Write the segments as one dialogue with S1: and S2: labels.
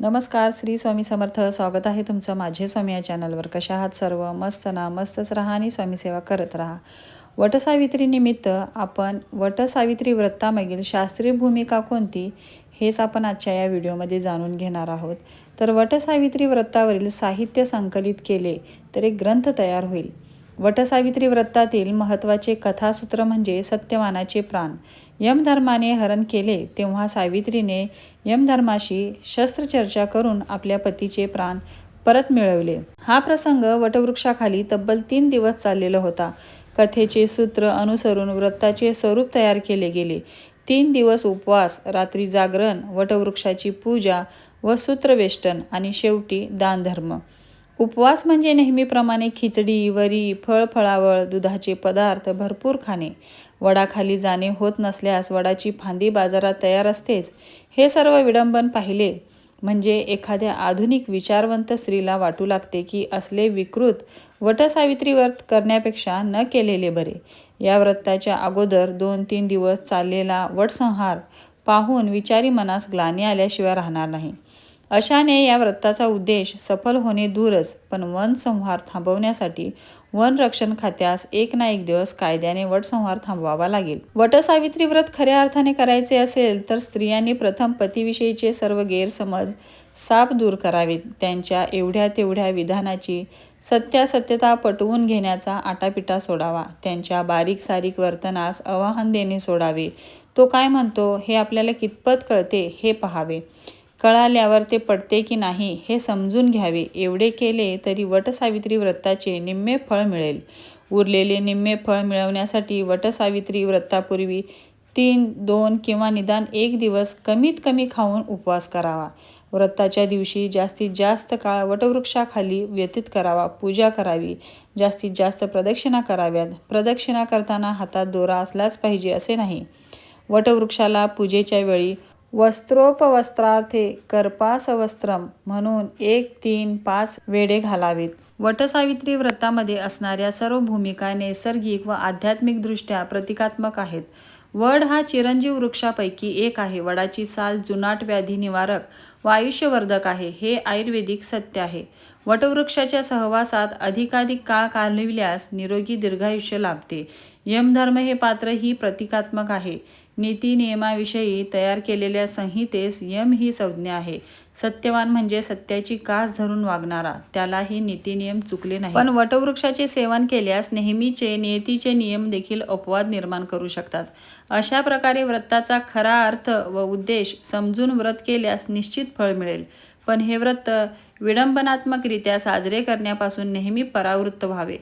S1: नमस्कार श्री स्वामी समर्थ. स्वागत आहे तुमचं माझे स्वामी या चॅनलवर. कशा आहात सर्व? मस्त ना? मस्तच राहा आणि स्वामीसेवा करत राहा. वटसावित्रीनिमित्त आपण वटसावित्री व्रतामागील शास्त्रीय भूमिका कोणती हेच आपण आजच्या या व्हिडिओमध्ये जाणून घेणार आहोत. तर वटसावित्री व्रतावरील साहित्य संकलित केले तर एक ग्रंथ तयार होईल. वटसावित्री व्रतातील महत्त्वाचे कथासूत्र म्हणजे सत्यवानाचे प्राण. यमधर्माने हरण केले तेव्हा सावित्रीने यमधर्माशी शस्त्रचर्चा करून आपल्या पतीचे प्राण परत मिळवले. हा प्रसंग वटवृक्षाखाली तब्बल तीन दिवस चाललेला होता. कथेचे सूत्र अनुसरून व्रताचे स्वरूप तयार केले गेले. तीन दिवस उपवास रात्री जागरण वटवृक्षाची पूजा व सूत्रवेष्टन आणि शेवटी दानधर्म. उपवास म्हणजे नेहमीप्रमाणे खिचडी वरी फळ फळावळ दुधाचे पदार्थ भरपूर खाणे. वडाखाली जाणे होत नसल्यास वडाची फांदी बाजारात तयार असतेच हे सर्व विडंबन पाहिले. म्हणजे एखाद्या आधुनिक विचारवंत स्त्रीला वाटू लागते की असले विकृत वटसावित्री व्रत करण्यापेक्षा न केलेले बरे. या व्रताच्या अगोदर दोन तीन दिवस चाललेला वटसंहार पाहून विचारी मनास ग्लानी आल्याशिवाय राहणार नाही. अशाने या व्रताचा उद्देश सफल होणे दूरच पण वन संहार थांबवण्यासाठी वन रक्षण खात्यास एक ना एक दिवस कायद्याने वटसंहार थांबवावा लागेल. वटसावित्री व्रत खऱ्या अर्थाने करायचे असेल तर स्त्रियांनी प्रथम पतीविषयीचे सर्व गैरसमज साप दूर करावेत. त्यांच्या एवढ्या तेवढ्या विधानाची सत्यासत्यता पटवून घेण्याचा आटापिटा सोडावा. त्यांच्या बारीक सारीक वर्तनास आवाहन देणे सोडावे. तो काय म्हणतो हे आपल्याला कितपत कळते हे पहावे. कळाल्यावर ते पडते की नाही हे समजून घ्यावे. एवढे केले तरी वटसावित्री व्रताचे निम्मे फळ मिळेल. उरलेले निम्मे फळ मिळवण्यासाठी वटसावित्री व्रतापूर्वी तीन दोन किंवा निदान एक दिवस कमीत कमी खाऊन उपवास करावा. व्रताच्या दिवशी जास्तीत जास्त काळ वटवृक्षाखाली व्यतीत करावा पूजा करावी. जास्तीत जास्त प्रदक्षिणा कराव्यात. प्रदक्षिणा करताना हातात दोरा असलाच पाहिजे असे नाही. वटवृक्षाला पूजेच्या वेळी वस्त्रोपवस्त्रार्थे कर्पासवस्त्रम म्हणून एक तीन पाच वेडे घालावेत. वटसावित्री व्रतामध्ये असणाऱ्या सर्व भूमिका नैसर्गिक व आध्यात्मिकदृष्ट्या प्रतिकात्मक आहेत. वड हा चिरंजीव वृक्षापैकी एक आहे. वडाची साल जुनाट व्याधी निवारक व आयुष्यवर्धक आहे. हे आयुर्वेदिक सत्य आहे. वटवृक्षाच्या सहवासात अधिकाधिक काळ कालविल्यास निरोगी दीर्घायुष्य लाभते. यमधर्म हे पात्र ही प्रतिकात्मक आहे. नीती नियमाविषयी तयार केलेल्या संहितेस यम ही संज्ञा आहे. सत्यवान म्हणजे सत्याची कास धरून वागणारा त्यालाही नीतिनियम चुकले नाही पण वटवृक्षाचे सेवन केल्यास नेहमीचे नियतीचे नियम देखील अपवाद निर्माण करू शकतात. अशा प्रकारे व्रताचा खरा अर्थ व उद्देश समजून व्रत केल्यास निश्चित फळ मिळेल. पण हे व्रत विडंबनात्मकरित्या साजरे करण्यापासून नेहमी परावृत्त व्हावे.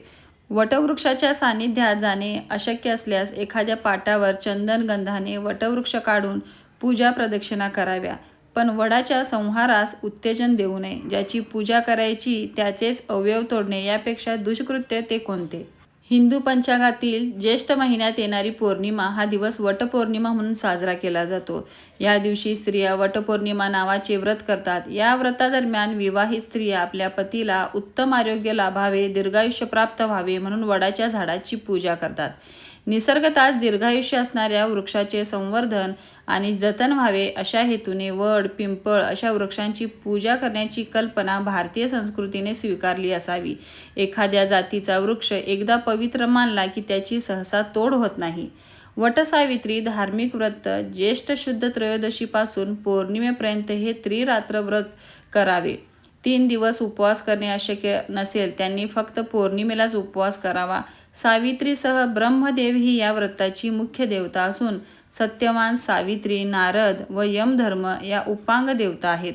S1: वटवृक्षाच्या सानिध्यात जाणे अशक्य असल्यास एखाद्या पाटावर चंदनगंधाने वटवृक्ष काढून पूजा प्रदक्षिणा कराव्या. पण वडाच्या संहारास उत्तेजन देऊ नये. ज्याची पूजा करायची त्याचेच अवयव तोडणे यापेक्षा दुष्कृत्य ते कोणते? हिंदू पंचांगातील ज्येष्ठ महिन्यात येणारी पौर्णिमा हा दिवस वटपौर्णिमा म्हणून साजरा केला जातो. या दिवशी स्त्रिया वटपौर्णिमा नावाचे व्रत करतात. या व्रतादरम्यान विवाहित स्त्रिया आपल्या पतीला उत्तम आरोग्य लाभावे दीर्घायुष्य प्राप्त व्हावे म्हणून वडाच्या झाडाची पूजा करतात. निसर्गताच दीर्घायुष्य असणाऱ्या वृक्षाचे संवर्धन आणि जतन व्हावे अशा हेतूने वड पिंपळ अशा वृक्षांची पूजा करण्याची कल्पना भारतीय संस्कृतीने स्वीकारली असावी. एखाद्या जातीचा वृक्ष एकदा पवित्र मानला की त्याची सहसा तोड होत नाही. वटसावित्री धार्मिक व्रत ज्येष्ठ शुद्ध त्रयोदशीपासून पौर्णिमेपर्यंत हे त्रिरात्र व्रत करावे. तीन दिवस उपवास करणे अशक्य नसेल त्यांनी फक्त पौर्णिमेलाच उपवास करावा. सावित्रीसह ब्रह्मदेव ही या व्रताची मुख्य देवता असून सत्यवान सावित्री नारद व यमधर्म या उपांग देवता आहेत.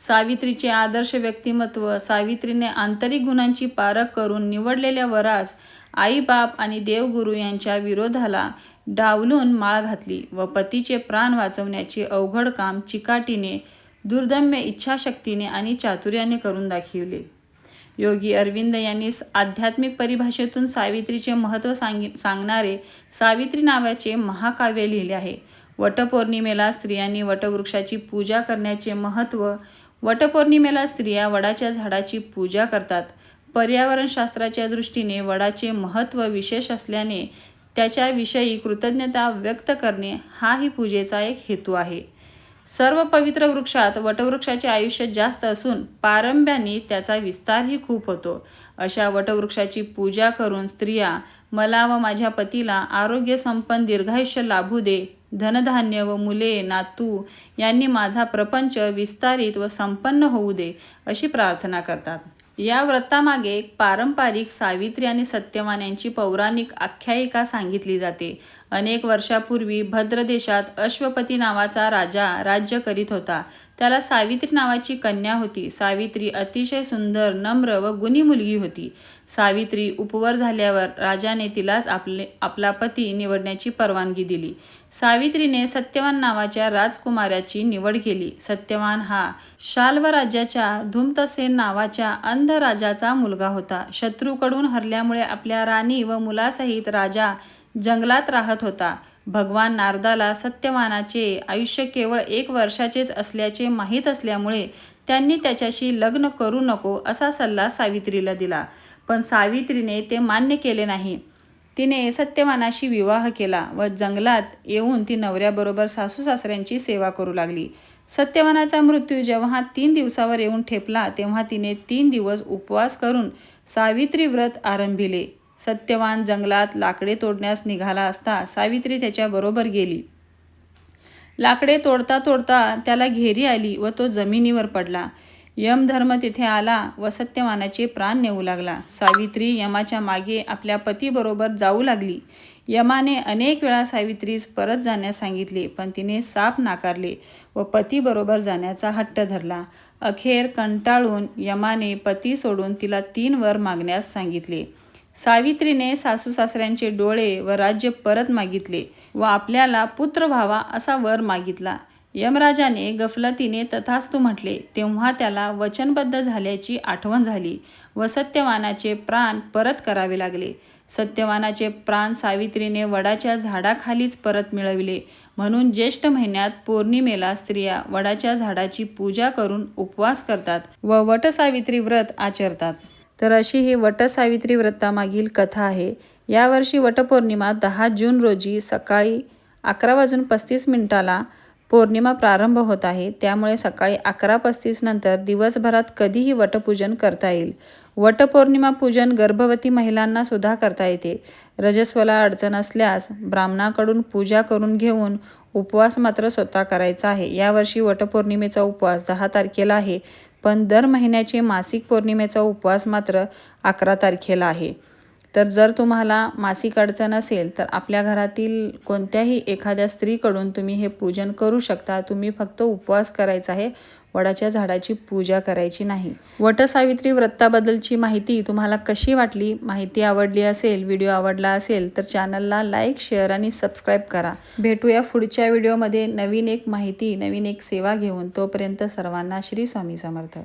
S1: सावित्रीचे आदर्श व्यक्तिमत्व सावित्रीने आंतरिक गुणांची पारख करून निवडलेल्या वरास आई बाप आणि देवगुरु यांच्या विरोधाला डावलून माळ घातली व पतीचे प्राण वाचवण्याचे अवघड काम चिकाटीने दुर्दम्य इच्छाशक्तीने आणि चातुर्याने करून दाखविले. योगी अरविंद यांनी आध्यात्मिक परिभाषेतून सावित्रीचे महत्त्व सांगि सांगणारे सावित्री नावाचे महाकाव्य लिहिले आहे. वटपौर्णिमेला स्त्रियांनी वटवृक्षाची पूजा करण्याचे महत्त्व वटपौर्णिमेला स्त्रिया वडाच्या झाडाची पूजा करतात. पर्यावरणशास्त्राच्या दृष्टीने वडाचे महत्त्व विशेष असल्याने त्याच्याविषयी कृतज्ञता व्यक्त करणे हाही पूजेचा एक हेतू आहे. सर्व पवित्र वृक्षात वटवृक्षाचे आयुष्य जास्त असून पारंब्याने त्याचा विस्तारही खूप होतो. अशा वटवृक्षाची पूजा करून स्त्रिया मला व माझ्या पतीला आरोग्य संपन्न दीर्घायुष्य लाभू दे धनधान्य व मुले नातू यांनी माझा प्रपंच विस्तारित व संपन्न होऊ दे अशी प्रार्थना करतात. या व्रतामागे पारंपरिक सावित्री आणि सत्यवान यांची पौराणिक आख्यायिका सांगितली जाते. अनेक वर्षापूर्वी भद्र देशात अश्वपती नावाचा राजा राज्य करीत होता. त्याला सावित्री नावाची कन्या होती. सावित्री अतिशय सुंदर नम्र व गुणी मुलगी होती. सावित्री उपवर झाल्यावर राजाने तिलाच आपले आपला पती निवडण्याची परवानगी दिली. सावित्रीने सत्यवान नावाच्या राजकुमाराची निवड केली. सत्यवान हा शाल्व राज्याच्या धुमतसेन नावाच्या अंध राजाचा मुलगा होता. शत्रूकडून हरल्यामुळे आपल्या राणी व मुलासहित राजा जंगलात राहत होता. भगवान नारदाला सत्यवानाचे आयुष्य केवळ एक वर्षाचेच असल्याचे माहीत असल्यामुळे त्यांनी त्याच्याशी लग्न करू नको असा सल्ला सावित्रीला दिला. पण सावित्रीने ते मान्य केले नाही. तिने सत्यवानाशी विवाह केला व जंगलात येऊन ती नवऱ्याबरोबर सासू सासऱ्यांची सेवा करू लागली. सत्यवानाचा मृत्यू जेव्हा तीन दिवसावर येऊन ठेपला तेव्हा तिने तीन दिवस उपवास करून सावित्री व्रत आरंभिले. सत्यवान जंगलात लाकडे तोडण्यास निघाला असता सावित्री त्याच्याबरोबर गेली. लाकडे तोडता तोडता त्याला घेरी आली व तो जमिनीवर पडला. यमधर्म तिथे आला व सत्यवानाचे प्राण नेऊ लागला. सावित्री यमाच्या मागे आपल्या पतीबरोबर जाऊ लागली. यमाने अनेक वेळा सावित्रीस परत जाण्यास सांगितले पण तिने साप नाकारले व पतीबरोबर जाण्याचा हट्ट धरला. अखेर कंटाळून यमाने पती सोडून तिला तीन वर मागण्यास सांगितले. सावित्रीने सासू सासऱ्यांचे डोळे व राज्य परत मागितले व आपल्याला पुत्र व्हावा असा वर मागितला. यमराजाने गफलतीने तथास्तू म्हटले तेव्हा त्याला वचनबद्ध झाल्याची आठवण झाली व सत्यवानाचे प्राण परत करावे लागले. सत्यवानाचे प्राण सावित्रीने वडाच्या झाडाखालीच परत मिळविले. म्हणून ज्येष्ठ महिन्यात पौर्णिमेला स्त्रिया वडाच्या झाडाची पूजा करून उपवास करतात व वटसावित्री व्रत आचरतात. तर अशी ही वटसावित्री व्रतामागील कथा आहे. यावर्षी वटपौर्णिमा दहा जून रोजी सकाळी अकरा वाजून पस्तीस मिनिटाला पौर्णिमा प्रारंभ होत आहे. त्यामुळे सकाळी अकरा पस्तीस नंतर दिवसभरात कधीही वटपूजन करता येईल. वटपौर्णिमा पूजन गर्भवती महिलांना सुद्धा करता येते. रजस्वला अडचण असल्यास ब्राह्मणाकडून पूजा करून घेऊन उपवास मात्र स्वतः करायचा आहे. यावर्षी वटपौर्णिमेचा उपवास दहा तारखेला आहे. पण दर महिन्याचे मासिक पौर्णिमेचा उपवास मात्र अकरा तारखेला आहे. तर जर तुम्हाला मासिक अडचण असेल तर आपल्या घरातील कोणत्याही एखाद्या स्त्रीकडून तुम्ही हे पूजन करू शकता. तुम्ही फक्त उपवास करायचा आहे. वडाच्या झाडाची पूजा करायची नाही. वटसावित्री व्रताबद्दलची माहिती तुम्हाला कशी वाटली? माहिती आवडली असेल व्हिडिओ आवडला असेल तर चॅनलला लाईक शेअर आणि सबस्क्राईब करा. भेटूया पुढच्या व्हिडिओमध्ये नवीन एक माहिती नवीन एक सेवा घेऊन. तोपर्यंत सर्वांना श्री स्वामी समर्थ.